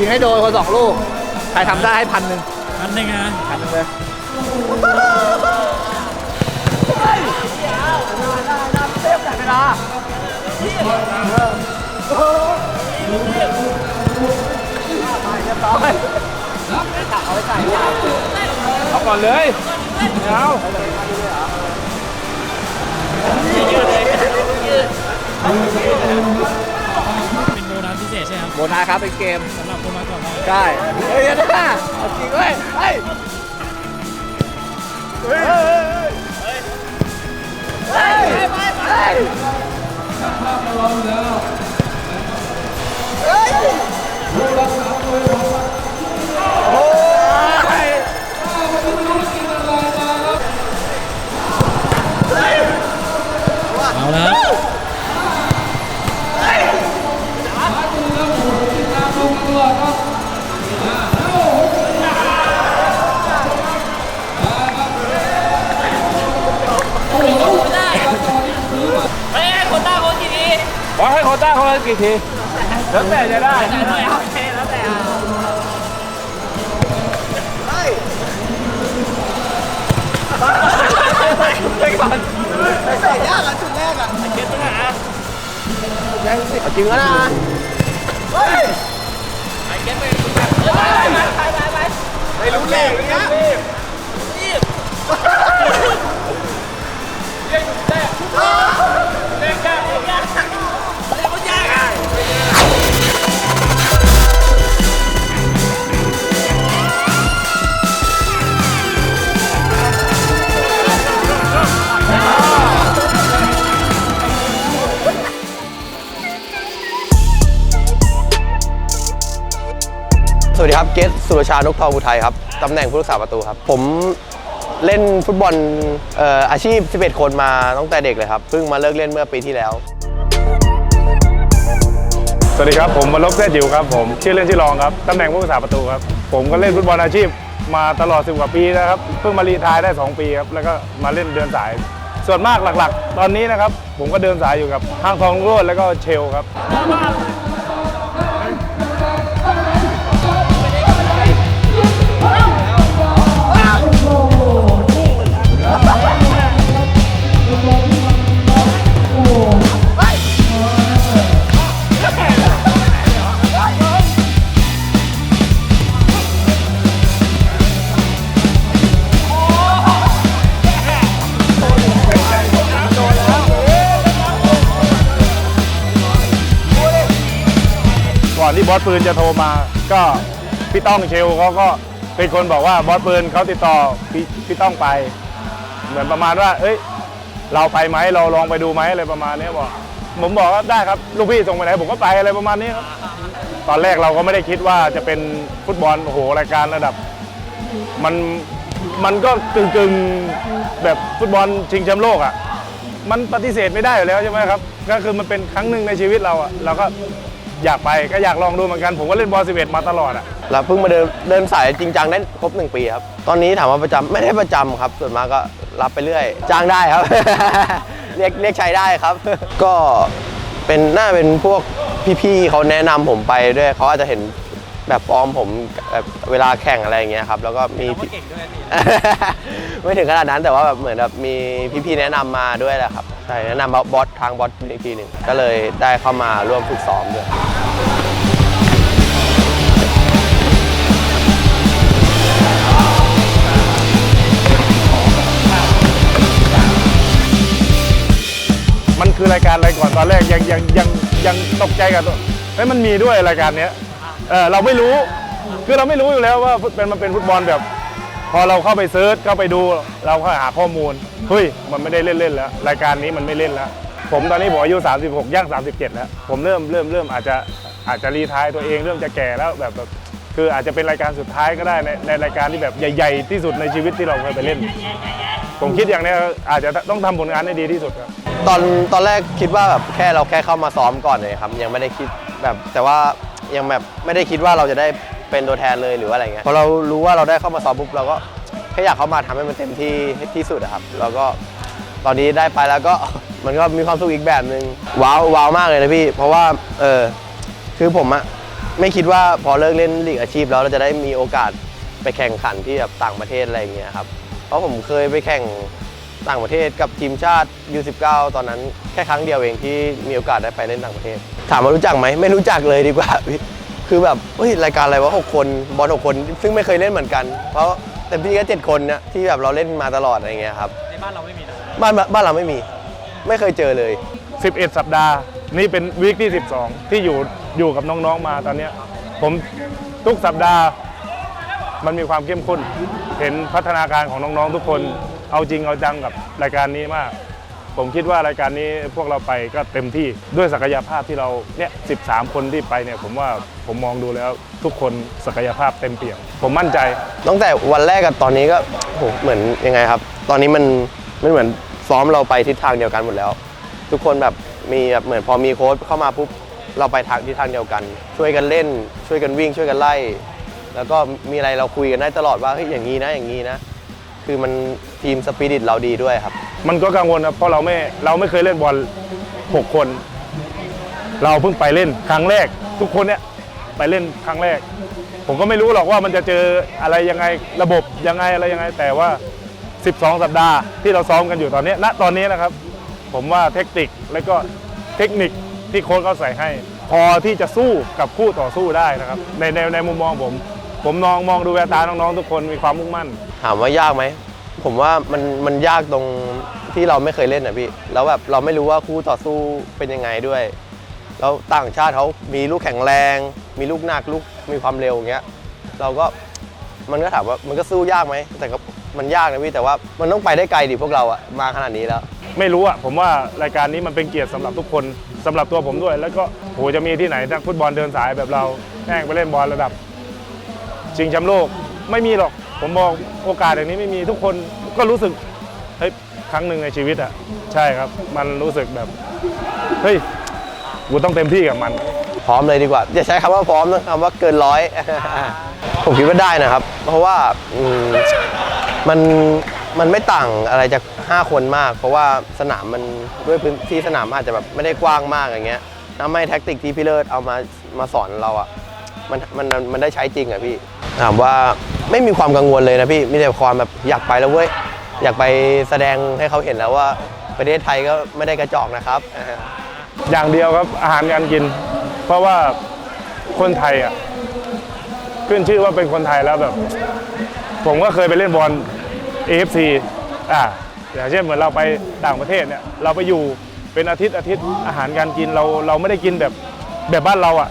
ยิงให้โดนคนสองลูก ใครทำได้ให้พันหนึ่งอันหนึ่งนะพันหนึ่งเลยเวลาเอาก่อนเลยเอาเป็นโบนัสพิเศษใช่ไหมครับโบนัสครับเป็นเกมสำ หรับคนมาก่อนนะใช่เฮ้ยนะเอาจริงเว้ยเฮ้ยเฮ้ยเฮ้ยเฮ้ยเฮ้ย ละกี่ทีแล้วแต่จะได้ไปก่อนใส่ยากอะจุดแรกอะเก็ตตรงไหนอะยังสิจริงแล้วนะเฮ้ยไอเก็ตไปไปไปไปไม่รู้แรงนะรีบเรียกจุดแรก ครับเกตสุรชานกทองอุทัยครับตำแหน่งผู้รักษาประตูครับ ผมเล่นฟุตบอลออาชีพ 11 คนมาตั้งแต่เด็กเลยครับ เพิ่งมาเลิกเล่นเมื่อปีที่แล้ว สวัสดีครับ ผมบรรลบแท้จิ๋วครับผมชื่อเล่นชื่อรองครับตำแหน่งผู้รักษาประตูครับผมก็เล่นฟุตบอลอาชีพมาตลอด 10 กว่าปีนะครับเพิ่งมารีไทายได้ 2 ปีครับแล้วก็มาเล่นเดินสาย ส่วนมากหลักๆ ตอนนี้นะครับผมก็เดินสายอยู่กับห้างทองรุ่งโรดแล้วก็เชลครับ บอสปืนจะโทรมา ก็พี่ต้องเชลเขาก็เป็นคนบอกว่าบอสปืนเขาติดต่อพี่พี่ต้องไป เหมือนประมาณว่า เอ้ย เราไปไหมเราลองไปดูไหมอะไรประมาณนี้บอกผมบอกว่าได้ครับลูกพี่ส่งไปไหนผมก็ไปอะไรประมาณนี้ครับตอนแรกเราก็ไม่ได้คิดว่าจะเป็นฟุตบอลโอ้โหรายการระดับ มันมันก็กึ่งกึ่งๆแบบฟุตบอลชิงแชมป์โลกอะมันปฏิเสธไม่ได้อยู่แล้วใช่ไหมครับ ก็คือมันเป็นครั้งหนึ่งในชีวิตเราอะเราก็ อยากไปก็อยากลองดูเหมือนกัน ผมก็เล่นบอล11 มาตลอดอะแล้วเพิ่งมาเดินเดินสายจริงจังได้ครบ 1 ปีครับ ตอนนี้ถามว่าประจำไม่ได้ประจำครับ ส่วนมากก็รับไปเรื่อย จ้างได้ครับ เรียกเรียกใช้ได้ครับ ก็เป็นน่าเป็นพวกพี่ๆเขาแนะนำผมไปด้วยเขาอาจจะเห็น แบบฟอร์มผมแบบเวลาแข่งอะไรอย่างเงี้ยครับแล้วก็มีพี่ ไม่ถึงขนาดนั้นแต่ว่าแบบเหมือนแบบมีพี่ๆแนะนำมาด้วยแหละครับใช่แนะนำบอสทางบอสอีกทีหนึ่งก็เลยได้เข้ามาร่วมฝึกซ้อมด้วย มันคือรายการอะไรก่อนตอนแรกยังยังยังยังตกใจกับตัวเฮ้ยมันมีด้วยรายการเนี้ย เออเราไม่รู้คือเราไม่รู้อยู่แล้วว่าเป็นมันเป็นฟุตบอลแบบ พอเราเข้าไปเซิร์ชเข้าไปดูเราก็หาข้อมูลเฮ้ยมันไม่ได้เล่นเล่นๆแล้ว รายการนี้มันไม่เล่นแล้ว ผมตอนนี้ผมอายุ 36 ย่าง 37 แล้ว ผมเริ่มเริ่มเริ่มอาจจะอาจจะรีทายตัวเองเริ่มจะแก่แล้วแบบแบบคืออาจจะเป็นรายการสุดท้ายก็ได้ในในรายการที่แบบใหญ่ๆที่สุดในชีวิตที่เราเคยไปเล่น ผมคิดอย่างนี้อาจจะต้องทำผลงานให้ดีที่สุดครับ ตอนตอนแรกคิดว่าแบบแค่เราแค่เข้ามาซ้อมก่อนเลยครับ ยังไม่ได้คิดแบบแต่ว่า ยังแบบไม่ได้คิดว่าเราจะได้เป็นตัวแทนเลยหรือว่าอะไรเงี้ยพอเรารู้ว่าเราได้เข้ามาซ้อมปุ๊บเราก็แค่อยากเข้ามาทำให้มันเต็มที่ที่สุดอะครับ แล้วก็ตอนนี้ได้ไปแล้วก็ มันก็มีความสุขอีกแบบหนึ่งว้าวว้าวมากเลยนะพี่ เพราะว่าเออคือผมอะไม่คิดว่าพอเลิกเล่นลีกอาชีพแล้วเราจะได้มีโอกาสไปแข่งขันที่แบบต่างประเทศอะไรอย่างเงี้ยครับเพราะผมเคยไปแข่ง ต่างประเทศกับทีมชาติ U19 ตอนนั้นแค่ครั้งเดียวเองที่มีโอกาสได้ไปเล่นต่างประเทศ ถามว่ารู้จักไหมไม่รู้จักเลยดีกว่าพี่คือแบบเฮ้ยรายการอะไรวะหกคนบอลหกคน ซึ่งไม่เคยเล่นเหมือนกัน เพราะเต็มที่ก็เจ็ดคนเนี่ยที่แบบเราเล่นมาตลอดอะไรเงี้ยครับในบ้านเราไม่มีนะบ้านบ้านเราไม่มี ไม่เคยเจอเลย 11 สัปดาห์ นี่เป็นวีคที่ 12 ที่อยู่อยู่กับน้องๆมาตอนเนี้ยผมทุกสัปดาห์มันมีความเข้มข้น เห็นพัฒนาการของน้องๆทุกคน เอาจริงเอาจังกับรายการนี้มาก ผมคิดว่ารายการนี้พวกเราไปก็เต็มที่ด้วยศักยภาพที่เราเนี่ย13คนที่ไปเนี่ยผมว่าผมมองดูแล้วทุกคนศักยภาพเต็มเปี่ยมผมมั่นใจ ตั้งแต่วันแรกกับตอนนี้ก็โหเหมือนยังไงครับ ตอนนี้มันมันเหมือนซ้อมเราไปทิศทางเดียวกันหมดแล้ว ทุกคนแบบมีแบบเหมือนพอมีโค้ชเข้ามาปุ๊บเราไปทางทิศทางเดียวกัน ช่วยกันเล่น ช่วยกันวิ่ง ช่วยกันไล่ แล้วก็มีอะไรเราคุยกันได้ตลอดว่าเฮ้ยอย่างนี้นะอย่างนี้นะ คือมันทีมสปิริตเราดีด้วยครับ มันก็กังวลนะเพราะเราไม่เราไม่เคยเล่นบอล 6 คน เราเพิ่งไปเล่นครั้งแรก ทุกคนเนี่ยไปเล่นครั้งแรก ผมก็ไม่รู้หรอกว่ามันจะเจออะไรยังไงระบบยังไงอะไรยังไง แต่ว่า 12 สัปดาห์ที่เราซ้อมกันอยู่ตอนนี้ณตอนนี้นะครับ ผมว่าเทคนิคและก็เทคนิคที่โค้ชเขาใส่ให้ พอที่จะสู้กับคู่ต่อสู้ได้นะครับในในในมุมมองผม ผมมองมองดูแววตาน้องๆทุกคนมีความมุ่งมั่น ถามว่ายากไหม ผมว่ามันมันยากตรงที่เราไม่เคยเล่นนะพี่ แล้วแบบเราไม่รู้ว่าคู่ต่อสู้เป็นยังไงด้วย แล้วต่างชาติเขามีลูกแข็งแรง มีลูกหนักลูกมีความเร็วอย่างเงี้ย เราก็มันก็ถามว่ามันก็สู้ยากไหม แต่ก็มันยากนะพี่แต่ว่ามันต้องไปได้ไกลดิพวกเราอะมาขนาดนี้แล้ว ไม่รู้อะผมว่ารายการนี้มันเป็นเกียรติสำหรับทุกคนสำหรับตัวผมด้วย แล้วก็โหจะมีที่ไหนนักฟุตบอลเดินสายแบบเราแม่งไปเล่นบอลระดับ ชิงแชมป์โลกไม่มีหรอกผมบอกโอกาสอย่างนี้ไม่มีทุกคนก็รู้สึกเฮ้ยครั้งหนึ่งในชีวิตอะใช่ครับ มันรู้สึกแบบเฮ้ยกูต้องเต็มที่กับมัน พร้อมเลยดีกว่าอย่าใช้คำว่าพร้อมนะคำว่าเกินร้อยผมคิดว่าได้นะครับ เพราะว่ามมันมันไม่ต่างอะไรจาก 5 คนมาก เพราะว่าสนามมันด้วยพื้นที่สนามอาจจะแบบไม่ได้กว้างมากอย่างเงี้ยทำให้แท็กติกที่พี่เลิศเอามามาสอนเราอะมันมันมันได้ใช้จริงอะพี่ ถามว่าไม่มีความกังวลเลยนะพี่มีแต่ความแบบอยากไปแล้วเว้ยอยากไปแสดงให้เขาเห็นแล้วว่า ประเทศไทยก็ไม่ได้กระจอกนะครับอย่างเดียวครับอาหารการกิน เพราะว่าคนไทยอะขึ้นชื่อว่าเป็นคนไทยแล้วแบบ ผมก็เคยไปเล่นบอล AFC อ่าอย่างเช่นเหมือนเราไปต่างประเทศเนี่ยเราไปอยู่เป็นอาทิตย์อาทิตย์อาหารการกินเราเราไม่ได้กินแบบแบบบ้านเราอะ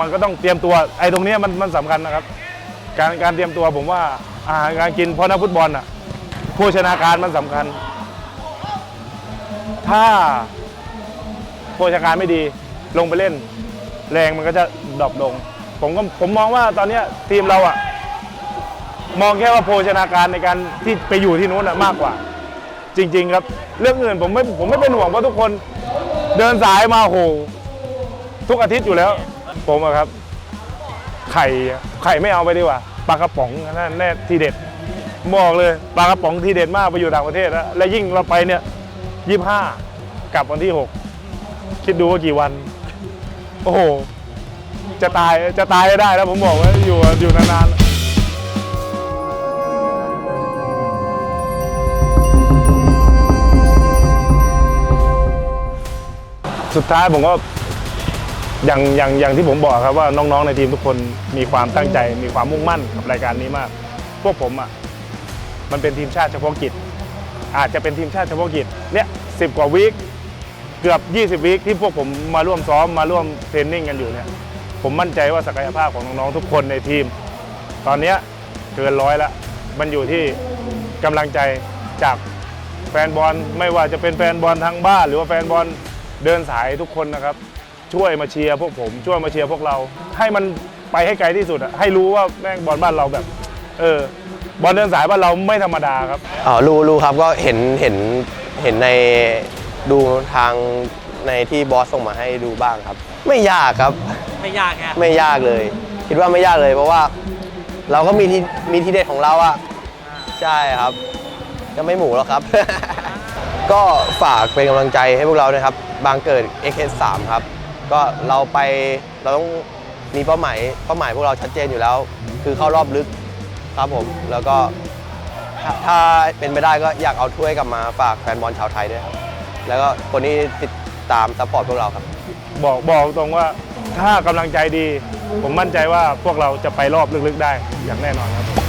มันก็ต้องเตรียมตัวไอ้ตรงนี้มันมันสำคัญนะครับ การการเตรียมตัวผมว่าอาหารการกินเพราะนักฟุตบอลอะโภชนาการมันสำคัญ ถ้าโภชนาการไม่ดีลงไปเล่น แรงมันก็จะดรอปลง ผมก็ผมมองว่าตอนนี้ทีมเราอะมองแค่ว่าโภชนาการในการที่ไปอยู่ที่นู้นอะมากกว่า จริง ๆ ครับ เรื่องอื่นผมไม่ผมไม่เป็นห่วงเพราะทุกคนเดินสายมาโหทุกอาทิตย์อยู่แล้ว ผมอะครับ ไข่ไข่ไม่เอาไปดีกว่า ปลากระป๋องนั่นแน่ทีเด็ดบอกเลยปลากระป๋องทีเด็ดมากไปอยู่ต่างประเทศแล้วและยิ่งเราไปเนี่ยยี่ห้ากลับวันที่หกคิดดูว่ากี่วัน โอ้โห จะตายจะตายให้ได้แล้วผมบอกว่าอยู่อยู่นานๆสุดท้ายผมก็ อย่างอย่างอย่างที่ผมบอกครับว่าน้องๆในทีมทุกคนมีความตั้งใจ มีความมุ่งมั่นกับรายการนี้มาก พวกผมอะมันเป็นทีมชาติเฉพาะกิจ อาจจะเป็นทีมชาติเฉพาะกิจเนี่ยสิบกว่าวีคเกือบ 20วีคที่พวกผมมาร่วมซ้อมมาร่วมเทรนนิ่งกันอยู่เนี่ยผมมั่นใจว่าศักยภาพของน้องๆทุกคนในทีม ตอนนี้เกินร้อยแล้วมันอยู่ที่กำลังใจจากแฟนบอลไม่ว่าจะเป็นแฟนบอลทางบ้าน หรือว่าแฟนบอลเดินสายทุกคนนะครับ ช่วยมาเชียร์พวกผมช่วยมาเชียร์พวกเรา ให้มันไปให้ไกลที่สุดอะให้รู้ว่าแม่งบอลบ้านเราแบบ เออบอลเดินสายบ้านเราไม่ธรรมดาครับ อ๋อรู้รู้ครับก็เห็นเห็นเห็นในดูทางในที่บอสส่งมาให้ดูบ้างครับ ไม่ยากครับ ไม่ยากแค่ไม่ยากเลย คิดว่าไม่ยากเลย เพราะว่าเราก็มีที่มีที่เด็ดของเราอะใช่ครับก็ไม่หมูหรอกครับ ก็ฝากเป็นกำลังใจให้พวกเรานะครับ บางเกิด x 3ครับ ก็เราไปเราต้องมีเป้าหมายเป้าหมายพวกเราชัดเจนอยู่แล้ว คือเข้ารอบลึกครับผม แล้วก็ถ้าถ้าเป็นไปได้ก็อยากเอาถ้วยกลับมาฝากแฟนบอลชาวไทยด้วยครับแล้วก็คนที่ติดตามซัพพอร์ตพวกเราครับ บอกบอกตรงว่าถ้ากำลังใจดี ผมมั่นใจว่าพวกเราจะไปรอบลึกๆได้อย่างแน่นอนครับ